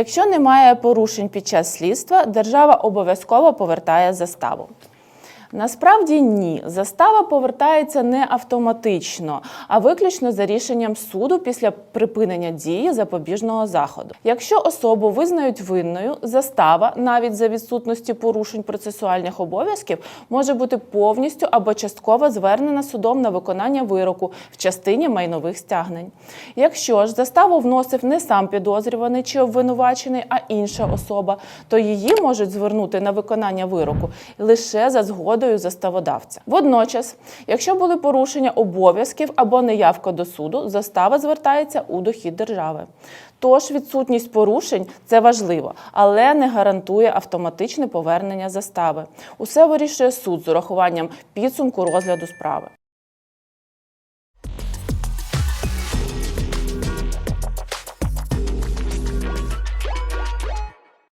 Якщо немає порушень під час слідства, держава обов'язково повертає заставу. Насправді ні, застава повертається не автоматично, а виключно за рішенням суду після припинення дії запобіжного заходу. Якщо особу визнають винною, застава, навіть за відсутності порушень процесуальних обов'язків, може бути повністю або частково звернена судом на виконання вироку в частині майнових стягнень. Якщо ж заставу вносив не сам підозрюваний чи обвинувачений, а інша особа, то її можуть звернути на виконання вироку лише за згодою заставодавця. Водночас, якщо були порушення обов'язків або неявка до суду, застава звертається у дохід держави. Тож відсутність порушень це важливо, але не гарантує автоматичне повернення застави. Усе вирішує суд з урахуванням підсумку розгляду справи.